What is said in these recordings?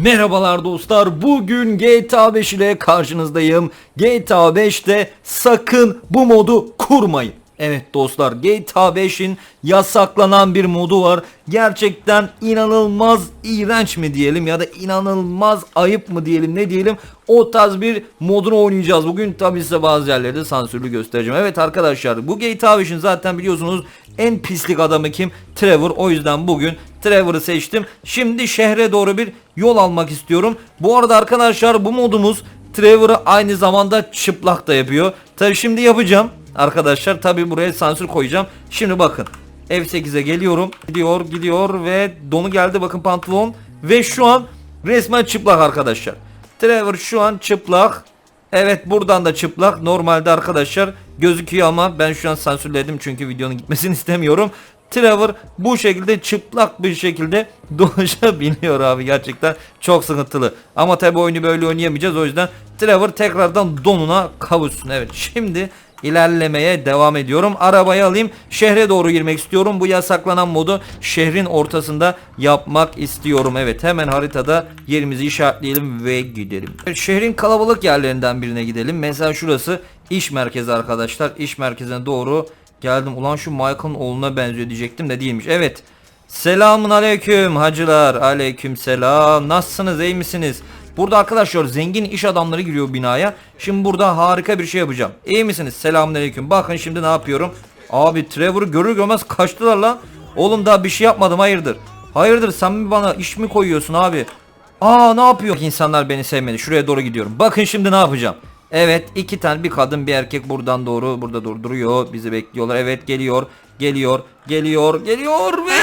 Merhabalar dostlar. Bugün GTA 5 ile karşınızdayım. GTA 5'te sakın bu modu kurmayın. Evet dostlar GTA 5'in yasaklanan bir modu var. Gerçekten inanılmaz iğrenç mi diyelim ya da inanılmaz ayıp mı diyelim ne diyelim. O tarz bir modunu oynayacağız. Bugün tabi size bazı yerlerde sansürlü göstereceğim. Evet arkadaşlar bu 5'in zaten biliyorsunuz en pislik adamı kim? Trevor. O yüzden bugün Trevor'ı seçtim. Şimdi şehre doğru bir yol almak istiyorum. Bu arada arkadaşlar bu modumuz Trevor'ı aynı zamanda çıplak da yapıyor. Tabi şimdi yapacağım. Arkadaşlar tabi buraya sansür koyacağım. Şimdi bakın. F8'e geliyorum. Gidiyor gidiyor ve donu geldi bakın pantolon. Ve şu an resmen çıplak arkadaşlar. Trevor şu an çıplak. Evet buradan da çıplak. Normalde arkadaşlar gözüküyor ama ben şu an sansürledim çünkü videonun gitmesini istemiyorum. Trevor bu şekilde çıplak bir şekilde dolaşabiliyor abi gerçekten çok sıkıntılı. Ama tabi oyunu böyle oynayamayacağız o yüzden Trevor tekrardan donuna kavuşsun. Evet şimdi ilerlemeye devam ediyorum. Arabayı alayım. Şehre doğru girmek istiyorum. Bu yasaklanan modu şehrin ortasında yapmak istiyorum. Evet hemen haritada yerimizi işaretleyelim ve gidelim. Evet, şehrin kalabalık yerlerinden birine gidelim. Mesela şurası iş merkezi arkadaşlar. İş merkezine doğru geldim. Ulan şu Michael'ın oğluna benziyor diyecektim de değilmiş. Evet. Selamun aleyküm hacılar. Aleyküm selam. Nasılsınız iyi misiniz? Burada arkadaşlar zengin iş adamları giriyor binaya. Şimdi burada harika bir şey yapacağım. İyi misiniz? Selamun aleyküm. Bakın şimdi ne yapıyorum. Abi Trevor'ı görür görmez kaçtılar lan. Oğlum daha bir şey yapmadım hayırdır. Hayırdır sen mi bana iş mi koyuyorsun abi? Aa ne yapıyor? İnsanlar beni sevmedi. Şuraya doğru gidiyorum. Bakın şimdi ne yapacağım. Evet iki tane bir kadın bir erkek buradan doğru burada durduruyor. Bizi bekliyorlar. Evet geliyor. Geliyor. Geliyor. Geliyor ve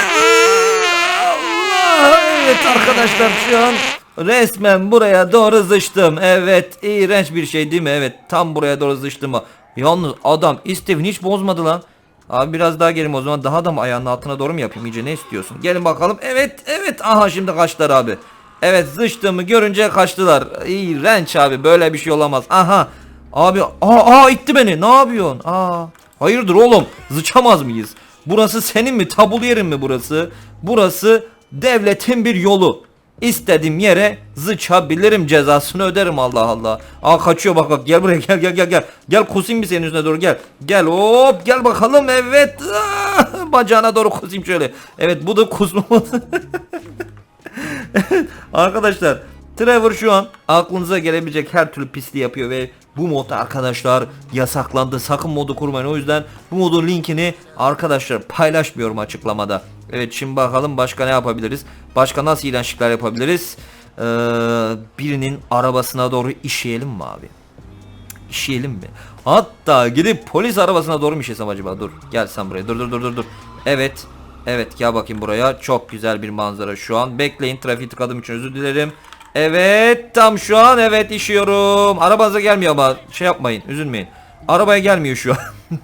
Allah! Evet arkadaşlar şu an resmen buraya doğru zıçtım. Evet iğrenç bir şey değil mi? Evet tam buraya doğru zıçtım. Yalnız adam Steven hiç bozmadı lan. Abi biraz daha gelin o zaman daha da mı ayağının altına doğru mu yapayım iyice ne istiyorsun? Gelin bakalım. Evet evet aha şimdi kaçtılar abi. Evet zıçtığımı görünce kaçtılar. İğrenç abi böyle bir şey olamaz. Aha. Abi aa, aa itti beni ne yapıyorsun? Aa. Hayırdır oğlum zıçamaz mıyız? Burası senin mi tabulu yerin mi burası? Burası devletin bir yolu. İstediğim yere zıçabilirim cezasını öderim Allah Allah. Aa kaçıyor bak bak gel buraya gel gel gel gel. Gel kusayım bir senin yüzüne doğru gel. Gel hop gel bakalım evet. Bacağına doğru kusayım şöyle. Evet bu da kusmaması. Arkadaşlar Trevor şu an aklınıza gelebilecek her türlü pisliği yapıyor ve bu mod arkadaşlar yasaklandı. Sakın modu kurmayın. O yüzden bu modun linkini arkadaşlar paylaşmıyorum açıklamada. Evet şimdi bakalım başka ne yapabiliriz? Başka nasıl iğrençlikler yapabiliriz? Ee, birinin arabasına doğru işeyelim mi abi? İşeyelim mi? Hatta gidip polis arabasına doğru mu işesem acaba? Dur gel sen buraya. Dur dur dur dur dur. Evet. Evet gel bakayım buraya. Çok güzel bir manzara şu an. Bekleyin trafiği tıkadım için özür dilerim. Evet tam şu an evet işiyorum. Arabanıza gelmiyor ama şey yapmayın üzülmeyin. Arabaya gelmiyor şu an.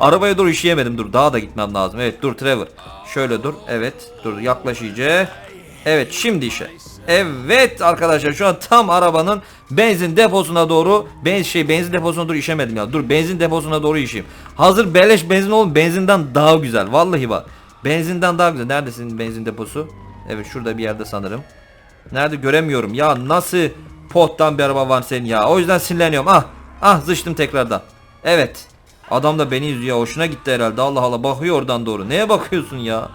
Arabaya doğru işleyemedim dur daha da gitmem lazım. Evet dur Trevor. Şöyle dur evet dur yaklaş iyice. Evet şimdi işe. Evet arkadaşlar şu an tam arabanın benzin deposuna doğru ben şey benzin deposuna doğru işemedim ya. Dur benzin deposuna doğru işeyim. Hazır beleş benzin oğlum benzinden daha güzel. Vallahi bak. Benzinden daha güzel. Neredesin benzin deposu? Evet şurada bir yerde sanırım. Nerede göremiyorum. Ya nasıl pottan bir araba var senin ya. O yüzden sinirleniyorum. Ah ah zıçtım tekrardan. Evet. Adam da beni izliyor. Hoşuna gitti herhalde. Allah Allah bakıyor oradan doğru. Neye bakıyorsun ya?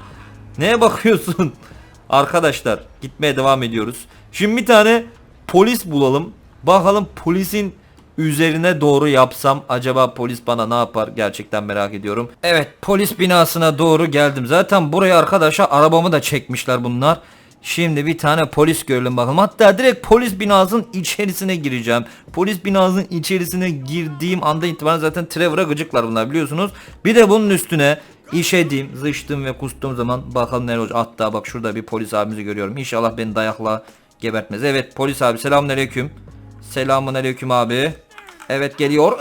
Neye bakıyorsun? Arkadaşlar gitmeye devam ediyoruz. Şimdi bir tane polis bulalım. Bakalım polisin üzerine doğru yapsam acaba polis bana ne yapar gerçekten merak ediyorum. Evet polis binasına doğru geldim. Zaten buraya arkadaşlar arabamı da çekmişler bunlar. Şimdi bir tane polis görelim bakalım. Hatta direkt polis binasının içerisine gireceğim. Polis binasının içerisine girdiğim anda itibaren zaten Trevor'a gıcıklar bunlar biliyorsunuz. Bir de bunun üstüne işediğim, zıçtım ve kustuğum zaman bakalım ne olacak. Hatta bak şurada bir polis abimizi görüyorum. İnşallah beni dayakla gebertmez. Evet polis abi selamünaleyküm. Selamun aleyküm abi. Evet geliyor.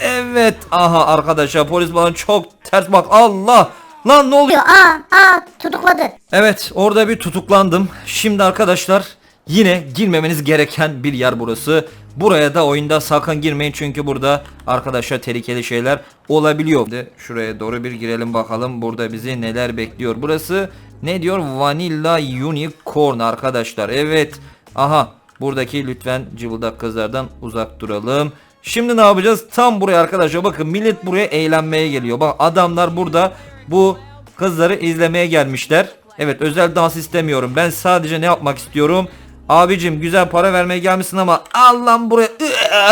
Evet. Aha arkadaşlar polis bana çok ters bak. Allah. Lan ne oluyor? Aa, aa tutukladı. Evet orada bir tutuklandım. Şimdi arkadaşlar yine girmemeniz gereken bir yer burası. Buraya da oyunda sakın girmeyin çünkü burada arkadaşlar tehlikeli şeyler olabiliyor. Şimdi şuraya doğru bir girelim bakalım burada bizi neler bekliyor. Burası Ne diyor? Vanilla Unicorn arkadaşlar. Evet. Aha. Buradaki lütfen cıvıldak kızlardan uzak duralım. Şimdi ne yapacağız? Tam buraya arkadaşlar bakın millet buraya eğlenmeye geliyor. Bak adamlar burada bu kızları izlemeye gelmişler. Evet özel dans istemiyorum. Ben sadece ne yapmak istiyorum? Abicim güzel para vermeye gelmişsin ama Allah'ım buraya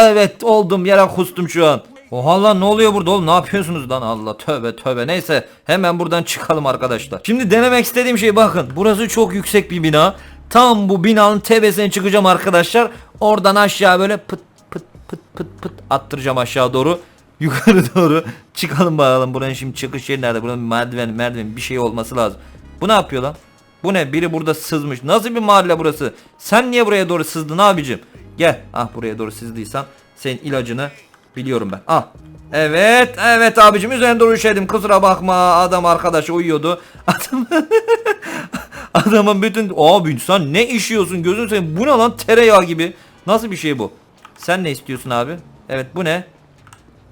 evet oldum yere kustum şu an. Oha lan ne oluyor burada oğlum ne yapıyorsunuz lan Allah tövbe tövbe neyse hemen buradan çıkalım arkadaşlar. Şimdi denemek istediğim şey bakın burası çok yüksek bir bina. Tam bu binanın tepesine çıkacağım arkadaşlar. Oradan aşağı böyle pıt pıt pıt pıt pıt attıracağım aşağı doğru. Yukarı doğru çıkalım bakalım buranın şimdi çıkış yeri nerede? Buranın merdiven merdiven bir şey olması lazım. Bu ne yapıyor lan? Bu ne? Biri burada sızmış. Nasıl bir mahalle burası? Sen niye buraya doğru sızdın abicim? Gel. Ah buraya doğru sızdıysan senin ilacını biliyorum ben. Ah. Evet, evet abicim üzerine doğru üşedim. Kusura bakma. Adam arkadaşı uyuyordu. Adam Adamın bütün abi sen ne işiyorsun gözün senin bu ne lan tereyağı gibi. Nasıl bir şey bu? Sen ne istiyorsun abi? Evet bu ne?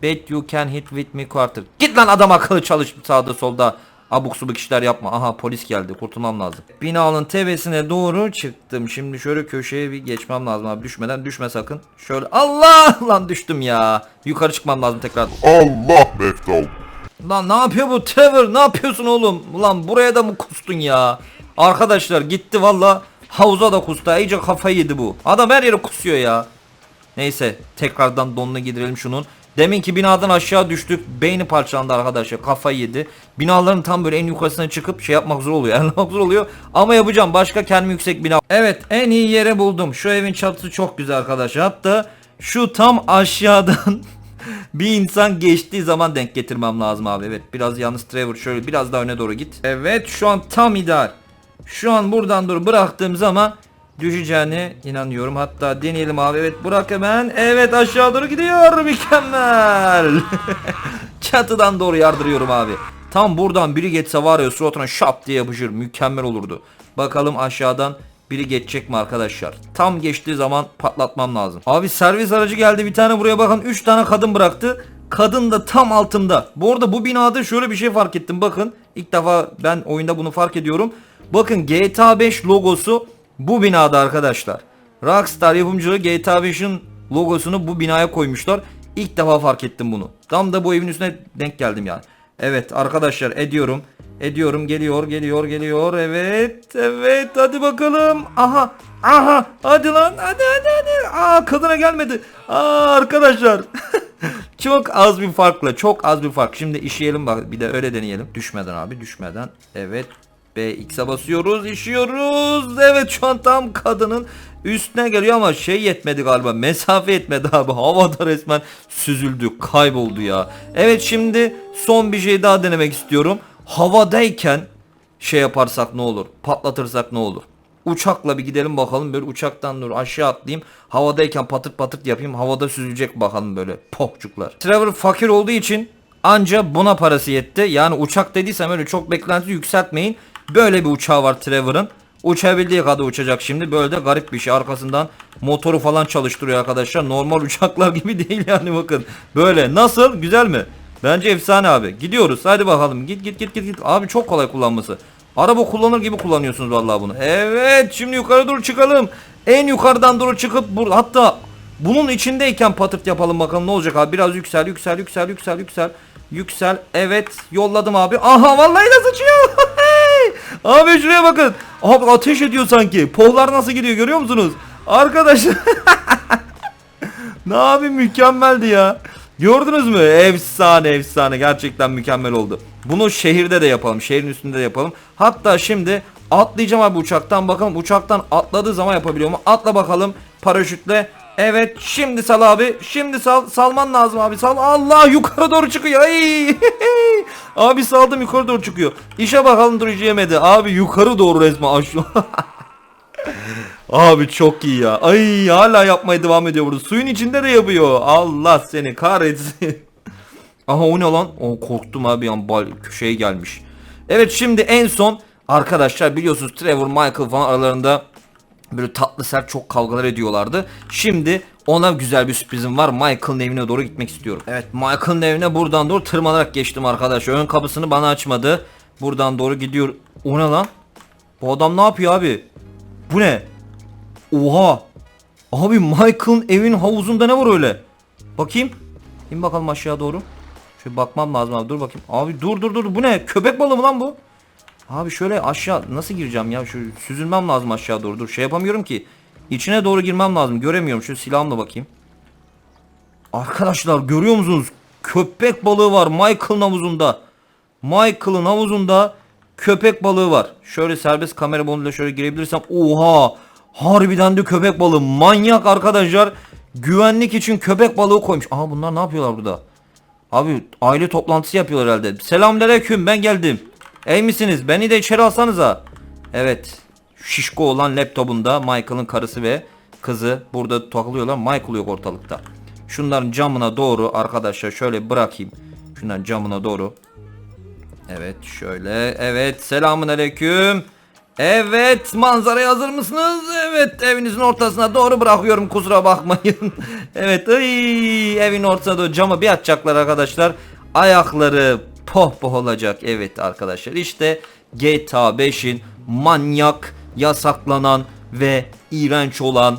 Bet you can hit with me quarter. Git lan adam akıllı çalış sağda solda. Abuk subuk işler yapma. Aha polis geldi. Kurtulmam lazım. Binanın tepesine doğru çıktım. Şimdi şöyle köşeye bir geçmem lazım abi. Düşmeden düşme sakın. Şöyle Allah lan düştüm ya. Yukarı çıkmam lazım tekrar. Allah Meftal. Lan ne yapıyor bu Trevor? Ne yapıyorsun oğlum? Ulan buraya da mı kustun ya? Arkadaşlar gitti valla. Havuza da kustu. İyice kafayı yedi bu. Adam her yere kusuyor ya. Neyse tekrardan donuna gidirelim şunun. Deminki binadan aşağı düştük. Beyni parçalandı arkadaşlar. Kafayı yedi. Binaların tam böyle en yukarısına çıkıp şey yapmak zor oluyor. Ayarlamak zor oluyor. Ama yapacağım. Başka kendime yüksek bina. Evet en iyi yere buldum. Şu evin çatısı çok güzel arkadaşlar. Hatta şu tam aşağıdan bir insan geçtiği zaman denk getirmem lazım abi. Evet biraz yalnız Trevor şöyle biraz daha öne doğru git. Evet şu an tam ideal. Şu an buradan doğru bıraktığım zaman düşeceğine inanıyorum. Hatta deneyelim abi. Evet bırak hemen. Evet aşağı doğru gidiyor. Mükemmel. Çatıdan doğru yardırıyorum abi. Tam buradan biri geçse var ya suratına şap diye yapışır. Mükemmel olurdu. Bakalım aşağıdan biri geçecek mi arkadaşlar? Tam geçtiği zaman patlatmam lazım. Abi servis aracı geldi bir tane buraya bakın 3 tane kadın bıraktı. Kadın da tam altımda. Bu arada bu binada şöyle bir şey fark ettim bakın. İlk defa ben oyunda bunu fark ediyorum. Bakın GTA 5 logosu bu binada arkadaşlar. Rockstar yapımcılığı GTA 5'in logosunu bu binaya koymuşlar. İlk defa fark ettim bunu. Tam da bu evin üstüne denk geldim yani. Evet arkadaşlar ediyorum. Ediyorum geliyor geliyor geliyor. Evet evet hadi bakalım. Aha aha hadi lan hadi hadi hadi. Aa kadına gelmedi. Aa arkadaşlar. çok az bir farkla çok az bir fark. Şimdi işeyelim bak bir de öyle deneyelim. Düşmeden abi düşmeden. Evet BX'e basıyoruz işiyoruz. Evet şu an tam kadının üstüne geliyor ama şey yetmedi galiba. Mesafe yetmedi abi. Havada resmen süzüldü kayboldu ya. Evet şimdi son bir şey daha denemek istiyorum. Havadayken şey yaparsak ne olur? Patlatırsak ne olur? Uçakla bir gidelim bakalım böyle uçaktan dur aşağı atlayayım. Havadayken patırt patırt yapayım. Havada süzülecek bakalım böyle pohçuklar. Trevor fakir olduğu için anca buna parası yetti. Yani uçak dediysem öyle çok beklenti yükseltmeyin. Böyle bir uçağı var Trevor'ın. Uçabildiği kadar uçacak şimdi. Böyle de garip bir şey. Arkasından motoru falan çalıştırıyor arkadaşlar. Normal uçaklar gibi değil yani bakın. Böyle nasıl? Güzel mi? Bence efsane abi. Gidiyoruz. Hadi bakalım. Git git git git git. Abi çok kolay kullanması. Araba kullanır gibi kullanıyorsunuz vallahi bunu. Evet, şimdi yukarı doğru çıkalım. En yukarıdan doğru çıkıp bur hatta bunun içindeyken patırt yapalım bakalım ne olacak abi. Biraz yüksel, yüksel, yüksel, yüksel, yüksel. Yüksel. Evet, yolladım abi. Aha vallahi de sıçıyor. abi şuraya bakın. Abi ateş ediyor sanki. Pohlar nasıl gidiyor görüyor musunuz? Arkadaşlar. ne abi mükemmeldi ya. Gördünüz mü? Efsane efsane. Gerçekten mükemmel oldu. Bunu şehirde de yapalım. Şehrin üstünde de yapalım. Hatta şimdi atlayacağım abi uçaktan. Bakalım uçaktan atladığı zaman yapabiliyor mu? Atla bakalım paraşütle. Evet şimdi sal abi. Şimdi sal. Salman lazım abi. Sal. Allah yukarı doğru çıkıyor. Ay. abi saldım yukarı doğru çıkıyor. İşe bakalım durucu yemedi. Abi yukarı doğru resmen aşağı. Abi çok iyi ya. Ay hala yapmaya devam ediyor burada. Suyun içinde de yapıyor. Allah seni kahretsin. Aha o ne lan? O korktum abi yan bal köşeye gelmiş. Evet şimdi en son arkadaşlar biliyorsunuz Trevor Michael falan aralarında böyle tatlı sert çok kavgalar ediyorlardı. Şimdi ona güzel bir sürprizim var. Michael'ın evine doğru gitmek istiyorum. Evet Michael'ın evine buradan doğru tırmanarak geçtim arkadaşlar. Ön kapısını bana açmadı. Buradan doğru gidiyor. O ne lan? Bu adam ne yapıyor abi? Bu ne? Oha. Abi Michael'ın evin havuzunda ne var öyle? Bakayım. İn bakalım aşağı doğru. Şöyle bakmam lazım abi dur bakayım. Abi dur dur dur bu ne? Köpek balığı mı lan bu? Abi şöyle aşağı nasıl gireceğim ya? Şu süzülmem lazım aşağı doğru. Dur şey yapamıyorum ki. İçine doğru girmem lazım. Göremiyorum. Şu silahımla bakayım. Arkadaşlar görüyor musunuz? Köpek balığı var Michael'ın havuzunda. Michael'ın havuzunda köpek balığı var. Şöyle serbest kamera moduyla şöyle girebilirsem. Oha! Harbiden de köpek balığı. Manyak arkadaşlar. Güvenlik için köpek balığı koymuş. Aha bunlar ne yapıyorlar burada? Abi aile toplantısı yapıyorlar herhalde. Selamünaleyküm ben geldim. İyi misiniz? Beni de içeri alsanıza. Evet. Şişko olan laptopunda Michael'ın karısı ve kızı burada takılıyorlar. Michael yok ortalıkta. Şunların camına doğru arkadaşlar şöyle bırakayım. Şunların camına doğru. Evet şöyle. Evet selamun aleyküm. Evet manzaraya hazır mısınız? Evet evinizin ortasına doğru bırakıyorum kusura bakmayın. evet ay, evin ortasına doğru camı bir açacaklar arkadaşlar. Ayakları poh poh olacak. Evet arkadaşlar işte GTA 5'in manyak, yasaklanan ve iğrenç olan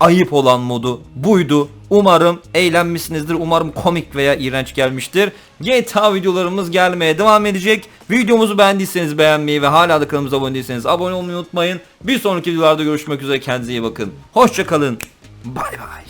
ayıp olan modu buydu. Umarım eğlenmişsinizdir. Umarım komik veya iğrenç gelmiştir. GTA videolarımız gelmeye devam edecek. Videomuzu beğendiyseniz beğenmeyi ve hala da kanalımıza abone değilseniz abone olmayı unutmayın. Bir sonraki videolarda görüşmek üzere. Kendinize iyi bakın. Hoşçakalın. Bay bay.